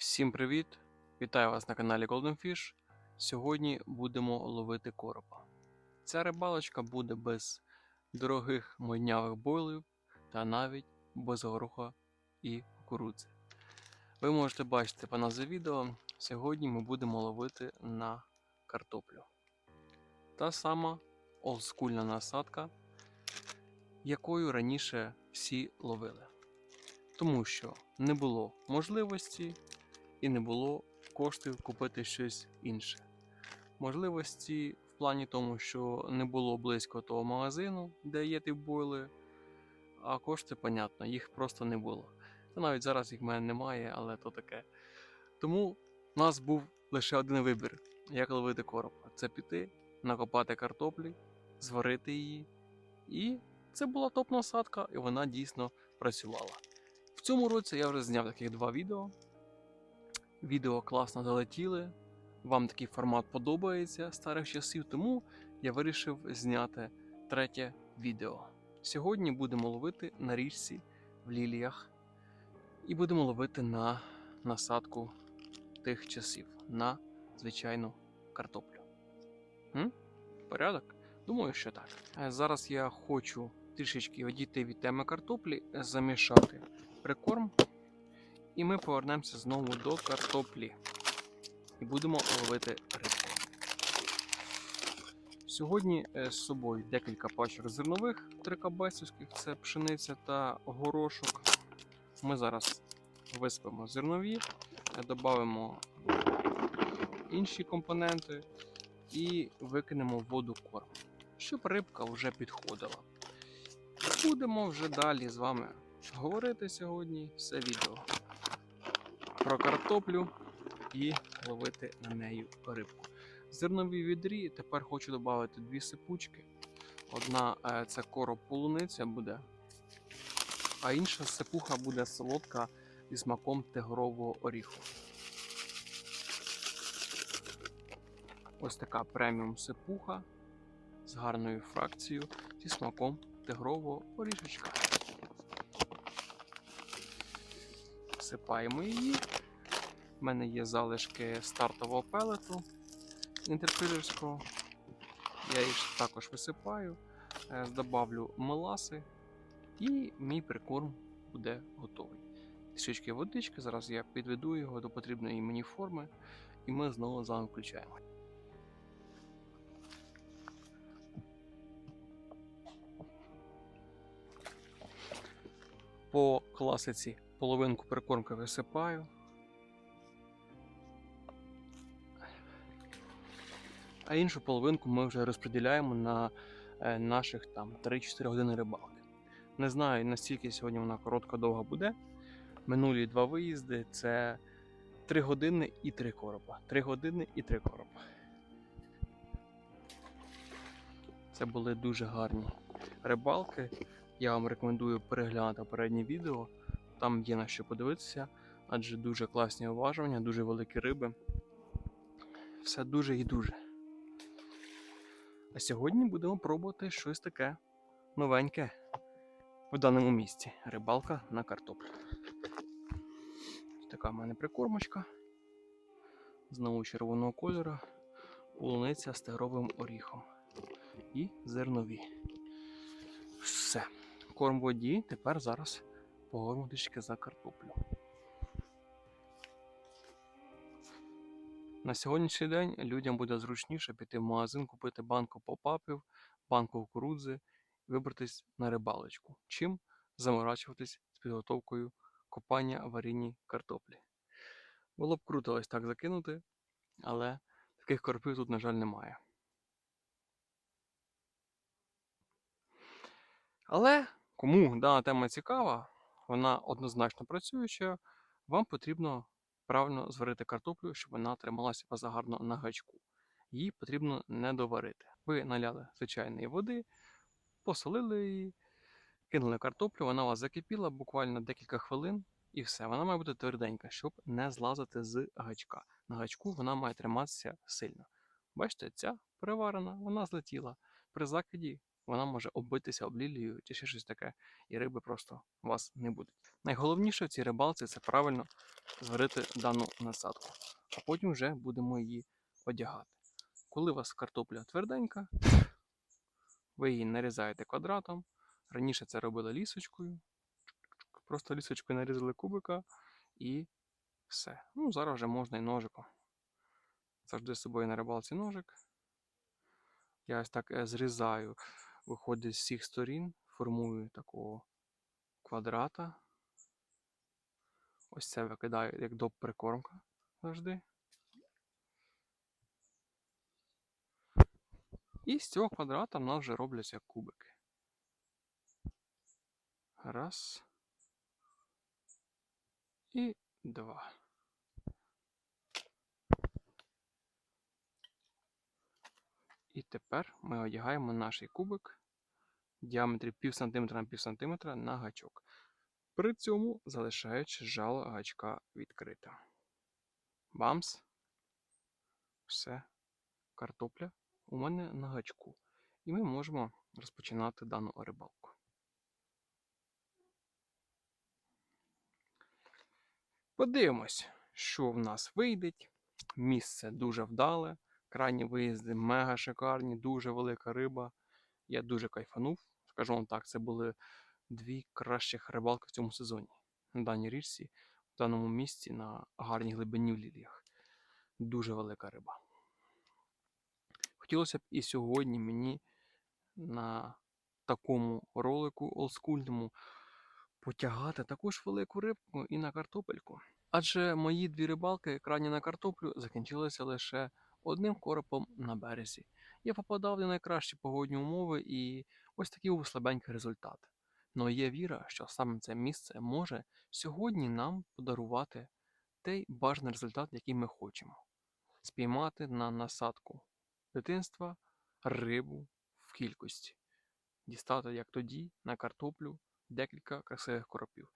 Всім привіт! Вітаю вас на каналі Golden Fish. Сьогодні будемо ловити коропа. Ця рибалочка буде без дорогих мойнявих бойлів та навіть без гороха і кукурудзи. Ви можете бачити по назві відео. Сьогодні ми будемо ловити на картоплю. Та сама олдскульна насадка, якою раніше всі ловили. Тому що не було можливості і не було коштів купити щось інше. Можливості в плані тому, що не було близько того магазину, де є ті бойли, а кошти, понятно, їх просто не було. Та навіть зараз їх в мене немає, але то таке. Тому в нас був лише один вибір, як ловити коропа. Це піти, накопати картоплі, зварити її. І це була топ-насадка, і вона дійсно працювала. В цьому році я вже зняв таких два відео. Відео класно залетіли. Вам такий формат подобається старих часів, тому я вирішив зняти третє відео. Сьогодні будемо ловити на річці в ліліях і будемо ловити на насадку тих часів, на звичайну картоплю. М? Порядок? Думаю, що так. Е, Зараз я хочу трішечки відійти від теми картоплі, замішати прикорм, і ми повернемося знову до картоплі. І будемо ловити рибку. Сьогодні е, з собою декілька пачок зернових трикабесівських, це пшениця та горошок. Ми зараз виспимо зернові, додамо інші компоненти і викинемо в воду корм, щоб рибка вже підходила. Будемо вже далі з вами говорити сьогодні все відео про картоплю і ловити на неї рибку. Зернові відрі тепер хочу додати дві сипучки. Одна е, це короб полуниця буде, а інша сипуха буде солодка зі смаком тигрового оріху. Ось така преміум сипуха з гарною фракцією зі смаком тигрового орішечка. Всипаємо її. У мене є залишки стартового пелету інтерприлерського. Я їх також висипаю, е, добавлю меласи, і мій прикорм буде готовий. Трішечки водички, зараз я підведу його до потрібної мені форми, і ми знову з вами включаємо. По класиці половинку прикормки висипаю. А іншу половинку ми вже розподіляємо на е, наших там 3-4 години рибалки. Не знаю, настільки сьогодні вона коротка довга буде. Минулі два виїзди це 3 години і 3 коропа. 3 години і 3 коропа. Це були дуже гарні рибалки. Я вам рекомендую переглянути переднє відео. Там є на що подивитися, адже дуже класні уваження, дуже великі риби. Все дуже і дуже. А сьогодні будемо пробувати щось таке новеньке в даному місці. Рибалка на картоплю. Така в мене прикормочка. Знову червоного кольору, полуниця з тигровим оріхом. І зернові. Все. Корм воді. Тепер зараз трішки за картоплю. На сьогоднішній день людям буде зручніше піти в магазин, купити банку попапів, банку кукурудзи і вибратись на рибалочку, чим заморачуватись з підготовкою копання аварійній картоплі. Було б круто ось так закинути, але таких коропів тут, на жаль, немає. Але кому дана тема цікава, вона однозначно працююча, вам потрібно правильно зварити картоплю, щоб вона трималася у вас гарно на гачку. Її потрібно не доварити. Ви наляли звичайної води, посолили її, кинули картоплю, вона у вас закипіла буквально декілька хвилин, і все. Вона має бути тверденька, щоб не злазити з гачка. На гачку вона має триматися сильно. Бачите, ця переварена, вона злетіла. При закиді вона може оббитися об лілію чи ще щось таке, і риби просто у вас не буде. Найголовніше в цій рибалці це правильно зварити дану насадку, а потім вже будемо її одягати. Коли у вас картопля тверденька, ви її нарізаєте квадратом. Раніше це робили лісочкою. Просто лісочкою нарізали кубика і все. Ну, зараз вже можна і ножиком. Завжди з собою на рибалці ножик. Я ось так е, зрізаю, виходить з всіх сторін, формую такого квадрата. Ось це викидаю як доп прикормка завжди. І з цього квадрата в нас вже робляться кубики. Раз. І два. І тепер ми одягаємо наш кубик в діаметрі пів сантиметра на пів сантиметра на гачок. При цьому залишаючи жало гачка відкритим. Бамс. Все. Картопля у мене на гачку. І ми можемо розпочинати дану рибалку. Подивимось, що в нас вийде. Місце дуже вдале. Крайні виїзди мега шикарні, дуже велика риба. Я дуже кайфанув. Скажу вам так, це були дві кращих рибалки в цьому сезоні. На даній річці, в даному місці на гарній глибині в ліліях. Дуже велика риба. Хотілося б і сьогодні мені на такому ролику олдскульному потягати також велику рибку і на картопельку. Адже мої дві рибалки, крайні на картоплю, закінчилися лише одним коропом на березі. Я попадав в найкращі погодні умови і ось такий був слабенький результат. Но є віра, що саме це місце може сьогодні нам подарувати той бажаний результат, який ми хочемо. Спіймати на насадку дитинства рибу в кількості. Дістати, як тоді, на картоплю декілька красивих коропів.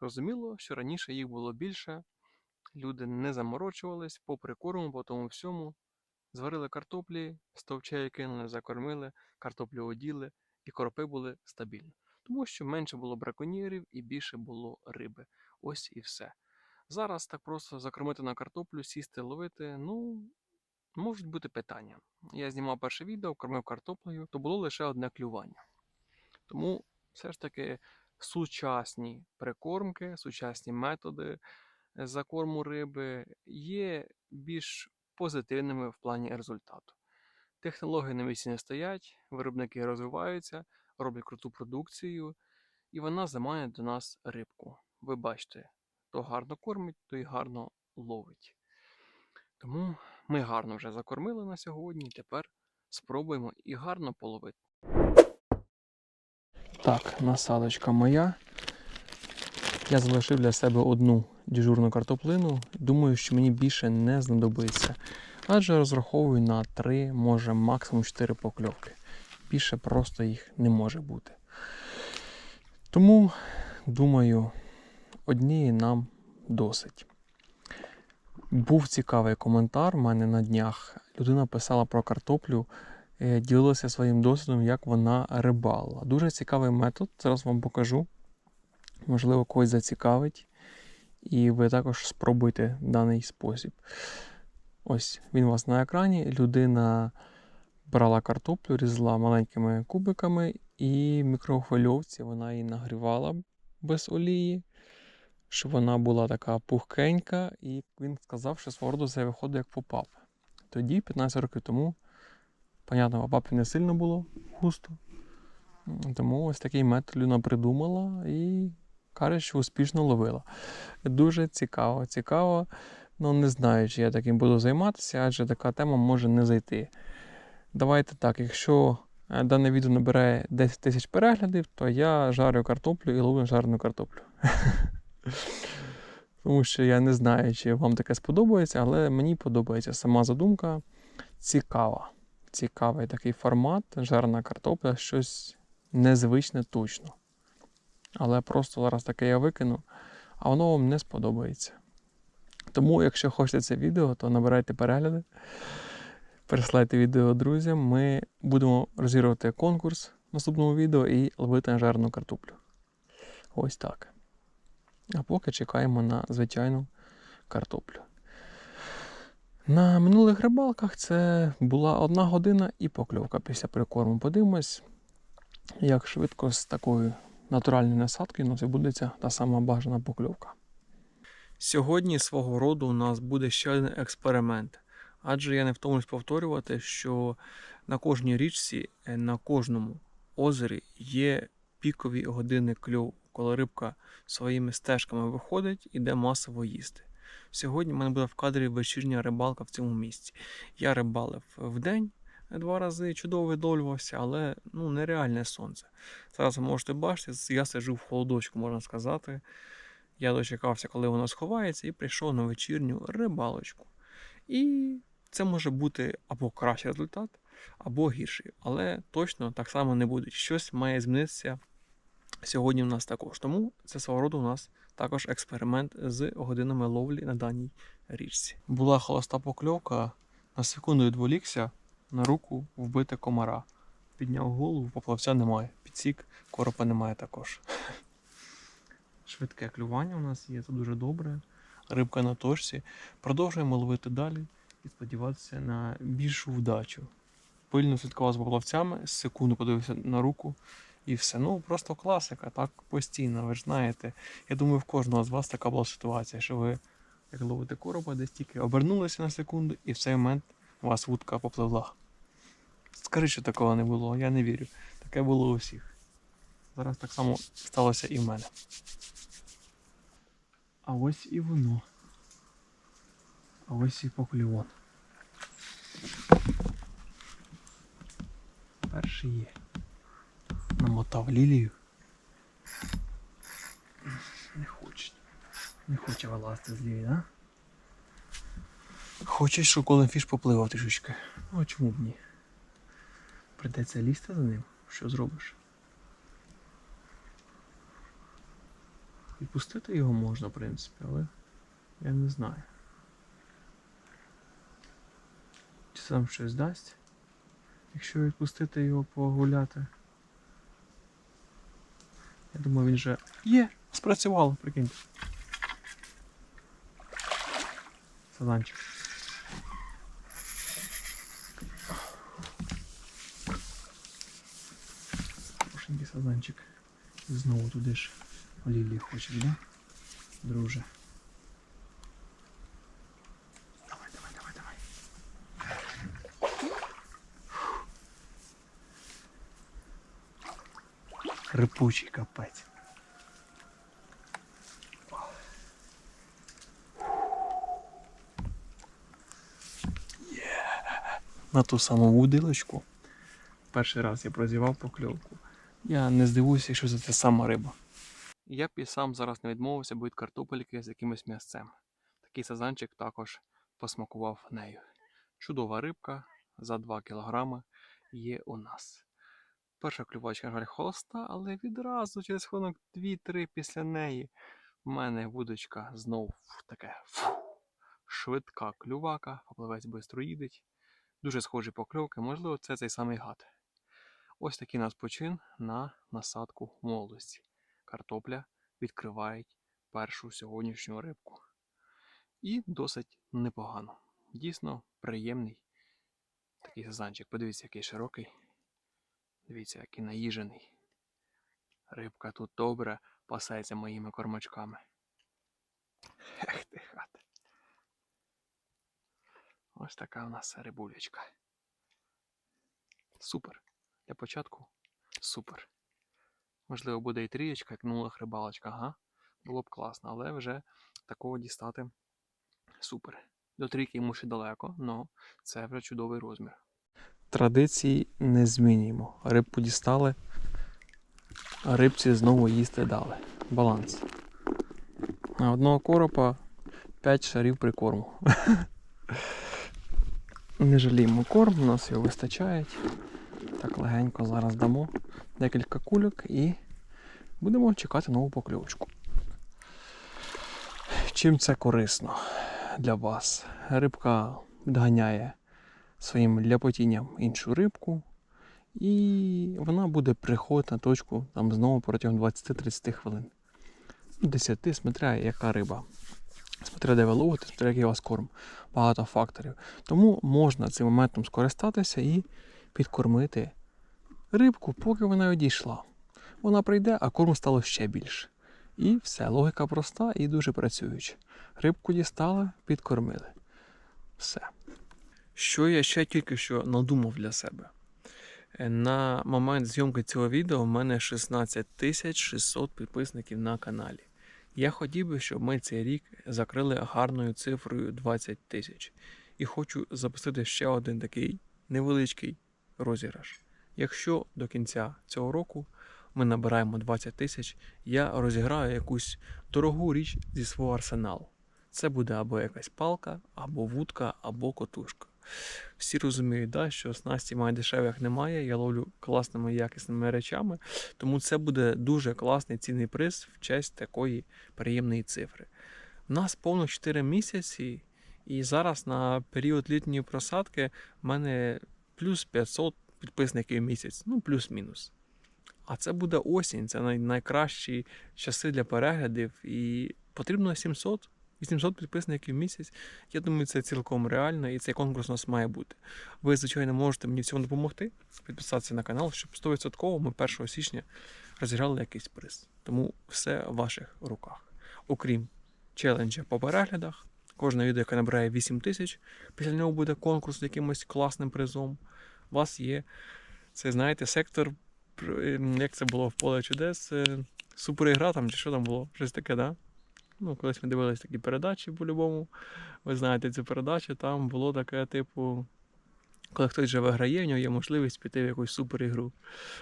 Зрозуміло, що раніше їх було більше, люди не заморочувались, попри корму, по тому всьому. Зварили картоплі, стовчею кинули, закормили, картоплю оділи, і коропи були стабільні. Тому що менше було браконьєрів і більше було риби. Ось і все. Зараз так просто закормити на картоплю, сісти, ловити, ну, можуть бути питання. Я знімав перше відео, кормив картоплею, то було лише одне клювання. Тому все ж таки сучасні прикормки, сучасні методи закорму риби є більш позитивними в плані результату. Технології на місці не стоять, виробники розвиваються, роблять круту продукцію, і вона заманює до нас рибку. Ви бачите, то гарно кормить, то й гарно ловить. Тому ми гарно вже закормили на сьогодні, тепер спробуємо і гарно половити. Так, насадочка моя. Я залишив для себе одну діжурну картоплину. Думаю, що мені більше не знадобиться. Адже розраховую на 3, може максимум 4 покльовки. Більше просто їх не може бути. Тому, думаю, однієї нам досить. Був цікавий коментар у мене на днях. Людина писала про картоплю, е, ділилася своїм досвідом, як вона рибала. Дуже цікавий метод, зараз вам покажу. Можливо, когось зацікавить. І ви також спробуйте даний спосіб. Ось він у вас на екрані. Людина брала картоплю, різала маленькими кубиками, і в мікрохвильовці вона її нагрівала без олії, щоб вона була така пухкенька, і він сказав, що свого роду це виходить як попап. Тоді, 15 років тому, понятно, попапів не сильно було густо. Тому ось такий метод людина придумала і що успішно ловила. Дуже цікаво, цікаво. Ну, не знаю, чи я таким буду займатися, адже така тема може не зайти. Давайте так, якщо е, дане відео набирає 10 тисяч переглядів, то я жарю картоплю і ловлю жарену картоплю. Тому що я не знаю, чи вам таке сподобається, але мені подобається сама задумка. Цікава. Цікавий такий формат, жарена картопля, щось незвичне точно. Але просто зараз таке я викину, а воно вам не сподобається. Тому, якщо хочете це відео, то набирайте перегляди, переслайте відео друзям. Ми будемо розігрувати конкурс в наступному відео і ловити жарну картоплю. Ось так. А поки чекаємо на звичайну картоплю. На минулих рибалках це була одна година і покльовка після прикорму. Подивимось, як швидко з такою натуральною насадкою у нас відбудеться та сама бажана покльовка. Сьогодні свого роду у нас буде ще один експеримент. Адже я не втомлюсь повторювати, що на кожній річці, е, на кожному озері є пікові години кльову, коли рибка своїми стежками виходить і йде масово їсти. Сьогодні в мене буде в кадрі вечірня рибалка в цьому місці. Я рибалив в день два рази, чудово видолювався, але ну, нереальне сонце. Зараз ви можете бачити, я сиджу в холодочку, можна сказати. Я дочекався, коли воно сховається, і прийшов на вечірню рибалочку. І це може бути або кращий результат, або гірший. Але точно так само не буде. Щось має змінитися сьогодні в нас також. Тому це свого роду у нас також експеримент з годинами ловлі на даній річці. Була холоста покльовка, на секунду відволікся, на руку вбити комара. Підняв голову, поплавця немає. Підсік, коропа немає також. Швидке клювання у нас є, це дуже добре. Рибка на точці. Продовжуємо ловити далі і сподіватися на більшу вдачу. Пильно слідкував за поплавцями, секунду подивився на руку і все. Ну, просто класика, так постійно, ви ж знаєте. Я думаю, в кожного з вас така була ситуація, що ви, як ловите короба, десь тільки обернулися на секунду, і в цей момент у вас вудка попливла. Скажи, що такого не було, я не вірю. Таке було у всіх. Зараз так само сталося і в мене. А ось і воно. А ось і поклювон. Перший є. Намотав лілію. Не хоче. Не хоче вилазити з лілії, а? Хоче, щоб коленфіш попливав трішечки. Ну а чому б ні? Придеться лізти за ним. Що зробиш? Відпустити його можна, в принципі, але я не знаю. Чи сам щось дасть? Якщо відпустити його погуляти. Я думаю, він вже є, спрацювало, прикиньте. Сазанчик. Хорошенький. Знову туди ж Лілії хочеш, да? Друже. Давай, давай, давай, давай. Рипучий капець. На ту саму вудилочку. Перший раз я прозівав покльовку. Я не здивуюся, якщо це та сама риба. Я б і сам зараз не відмовився бо від картопельки з якимось м'ясцем. Такий сазанчик також посмакував нею. Чудова рибка за 2 кг є у нас. Перша клювачка, на жаль, холоста, але відразу через хвилинок 2-3 після неї в мене вудочка знов таке фу, швидка клювака, попливець бистро їдеть. Дуже схожі покльовки, можливо, це цей самий гад. Ось такий у нас почин на насадку молодості картопля відкривають першу сьогоднішню рибку. І досить непогано. Дійсно приємний такий сазанчик. Подивіться, який широкий. Дивіться, який наїжений. Рибка тут добре пасається моїми кормачками. Ех ти хат. Ось така у нас рибулечка. Супер. Для початку супер. Можливо, буде і трієчка, як минулих рибалочка, ага. Було б класно, але вже такого дістати супер. До трійки йому ще далеко, але це вже чудовий розмір. Традиції не змінюємо. Рибку дістали, а рибці знову їсти дали. Баланс. На одного коропа 5 шарів прикорму. Не жаліємо корм, у нас його вистачає. Так легенько зараз дамо декілька кульок і будемо чекати нову покльовочку. Чим це корисно для вас? Рибка відганяє своїм ляпотінням іншу рибку І вона буде приходити на точку там знову протягом 20-30 хвилин. Ну, 10, смотря яка риба. Смотря де ви ловите, смотря який у вас корм. Багато факторів. Тому можна цим моментом скористатися і підкормити рибку, поки вона одійшла. Вона прийде, а корму стало ще більше. І все, логіка проста і дуже працююча. Рибку дістали, підкормили. Все. Що я ще тільки що надумав для себе? Е, На момент зйомки цього відео в мене 16 600 підписників на каналі. Я хотів би, щоб ми цей рік закрили гарною цифрою 20 тисяч. І хочу запустити ще один такий невеличкий розіграш. Якщо до кінця цього року ми набираємо 20 тисяч, я розіграю якусь дорогу річ зі свого арсеналу. Це буде або якась палка, або вудка, або котушка. Всі розуміють, да, що снасті має дешевих немає. Я ловлю класними якісними речами, тому це буде дуже класний цінний приз в честь такої приємної цифри. У нас повно 4 місяці, і зараз на період літньої просадки в мене плюс 500 підписників в місяць, ну плюс-мінус. А це буде осінь, це найкращі часи для переглядів, і потрібно 700 800 підписників в місяць. Я думаю, це цілком реально, і цей конкурс у нас має бути. Ви, звичайно, можете мені в цьому допомогти, підписатися на канал, щоб 100% ми 1 січня розіграли якийсь приз. Тому все в ваших руках. Окрім челенджа по переглядах, кожне відео, яке набирає 8 тисяч, після нього буде конкурс з якимось класним призом. У вас є, це знаєте, сектор, ем, як це було в поле чудес, е, суперігра там чи що там було? Щось таке, да? Ну, колись ми дивились такі передачі по-любому. Ви знаєте цю передачу, там було таке, типу, коли хтось вже виграє, в нього є можливість піти в якусь суперігру.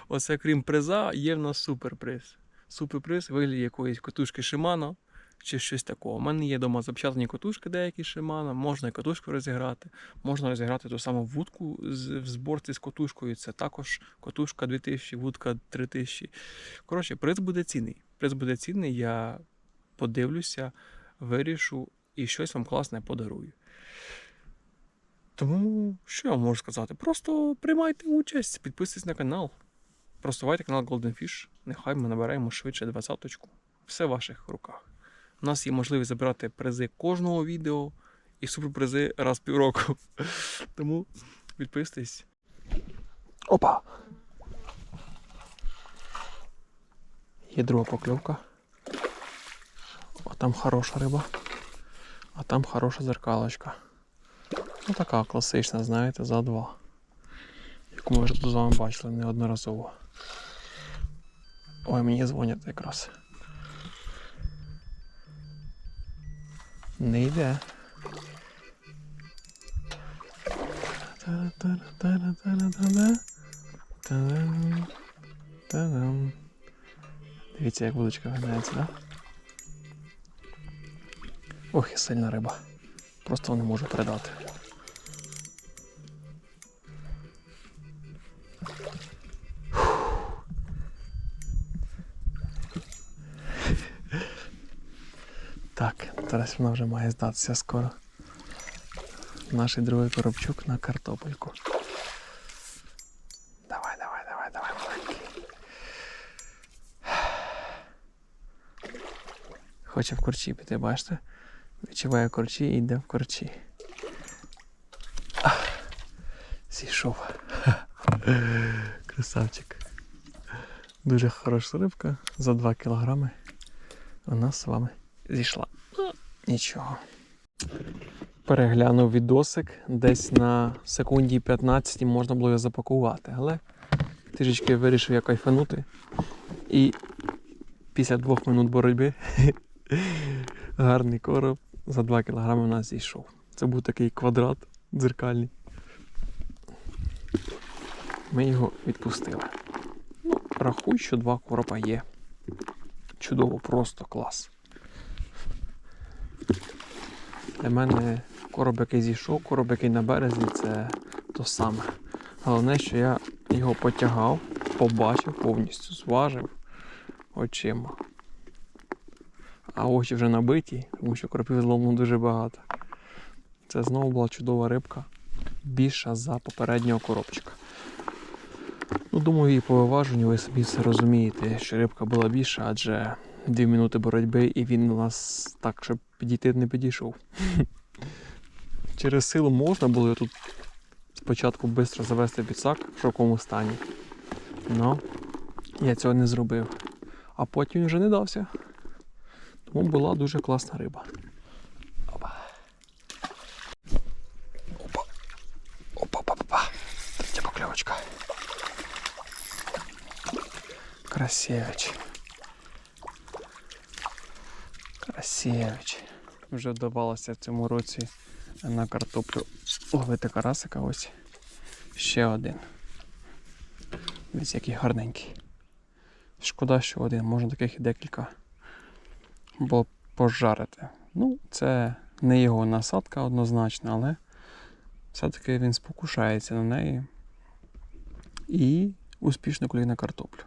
Оце крім приза, є в нас суперприз. Суперприз вигляді якоїсь котушки Shimano чи щось такого. У мене є вдома запечатані котушки деякі Shimano, можна і котушку розіграти, можна розіграти ту саму вудку в зборці з котушкою. Це також котушка 2000, вудка 3000. Коротше, приз буде цінний. Приз буде цінний, я подивлюся, вирішу і щось вам класне подарую. Тому що я можу сказати? Просто приймайте участь, підписуйтесь на канал, просувайте канал Golden Fish. Нехай ми набираємо швидше двадцяточку. Все в ваших руках. У нас є можливість забирати призи кожного відео і суперпризи раз в півроку. Тому підписуйтесь. Опа! Є друга покльовка. А там хороша риба. А там хороша зеркалочка. Ну така класична, знаєте, за два. Яку ми вже з вами бачили неодноразово. Ой, мені дзвонять якраз. Не йде. Та-дам. Дивіться, як вудочка гинається, да? Ох, і сильна риба. Просто не можу передати. Зараз вона вже має здатися скоро. Наш другий коробчук на картопельку. Давай, давай, давай, давай, маленький. Хоче в корчі піти, бачите? Відчуває корчі і йде в корчі. Зійшов. Красавчик. Дуже хороша рибка за 2 кілограми. Нас з вами зійшла. Нічого. Переглянув відосик. Десь на секунді 15 можна було його запакувати, але трішечки вирішив я кайфанути. І після двох минут боротьби гарний короб за 2 кг у нас зійшов. Це був такий квадрат дзеркальний. Ми його відпустили. Ну, рахуй, що два коропа є. Чудово, просто клас. Для мене короб, який зійшов, короб, який на березі, це то саме. Головне, що я його потягав, побачив повністю, зважив очима. А очі вже набиті, тому що кропів зломано дуже багато. Це знову була чудова рибка, більша за попереднього коробчика. Ну, думаю, і по виваженню ви собі це розумієте, що рибка була більша, адже дві минути боротьби і він у нас так, щоб підійти не підійшов. Через силу можна було тут спочатку швидко завести підсак в шоковому стані. Ну, я цього не зробив. А потім вже не дався. Тому була дуже класна риба. Опа. Опа. Опа, опа, опа. Третя покльовочка. Красевич. Красевич. Вже вдавалося в цьому році на картоплю ловити карасика ось. Ще один. Дивіться, який гарненький. Шкода, що один, можна таких і декілька було пожарити. Ну, це не його насадка однозначно, але все-таки він спокушається на неї і успішно клює на картоплю.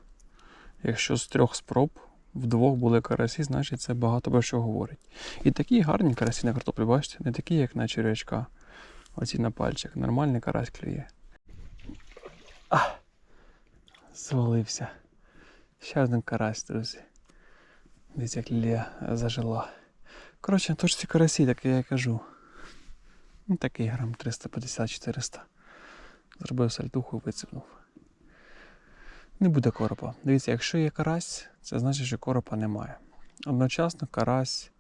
Якщо з трьох спроб вдвох були карасі, значить це багато про що говорить. І такі гарні карасі на картоплі, бачите, не такі, як на черв'ячка. Оці на пальчик. Нормальний карась клює. А! Звалився. Ще один карась, друзі. Дивіться, як лілія зажила. Коротше, то ж ці карасі, так я і кажу. Ну, такий грам 350-400. Зробив сальтуху і вицепнув. Не буде коропа. Дивіться, якщо є карась, це значить, що коропа немає. Одночасно карась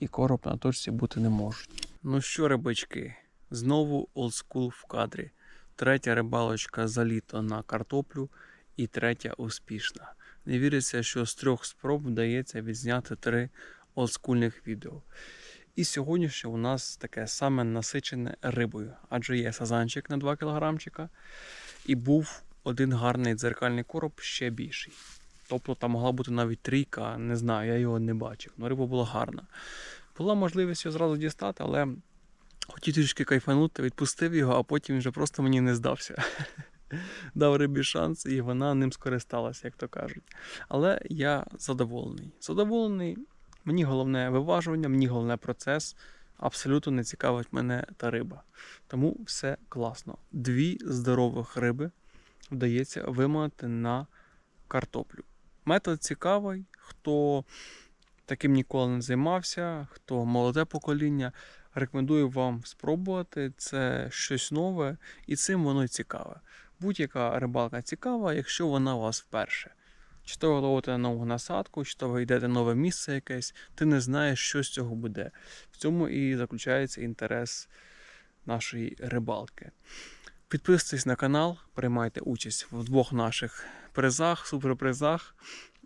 і короб на точці бути не можуть. Ну що, рибачки, знову олдскул в кадрі. Третя рибалочка за літо на картоплю і третя успішна. Не віриться, що з трьох спроб вдається відзняти три олдскульних відео. І сьогоднішнє у нас таке саме насичене рибою, адже є сазанчик на 2 кілограмчика, і був один гарний дзеркальний короб ще більший. Тобто там могла бути навіть трійка, не знаю, я його не бачив. але риба була гарна. Була можливість його зразу дістати, але хотів трішки кайфанути, відпустив його, а потім вже просто мені не здався. Дав рибі шанс, і вона ним скористалася, як то кажуть. Але я задоволений. Задоволений, мені головне виважування, мені головне процес. Абсолютно не цікавить мене та риба. Тому все класно. Дві здорових риби вдається виманити на картоплю. Метод цікавий, хто таким ніколи не займався, хто молоде покоління. Рекомендую вам спробувати. Це щось нове, і цим воно цікаве. Будь-яка рибалка цікава, якщо вона у вас вперше. Чи то ви ловите нову насадку, чи то ви йдете в нове місце якесь, ти не знаєш, що з цього буде. В цьому і заключається інтерес нашої рибалки. Підписуйтесь на канал, приймайте участь в двох наших призах, суперпризах.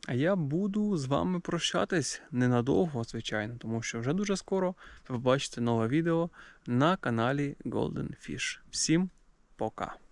А я буду з вами прощатись ненадовго, звичайно, тому що вже дуже скоро ви побачите нове відео на каналі Golden Fish. Всім пока!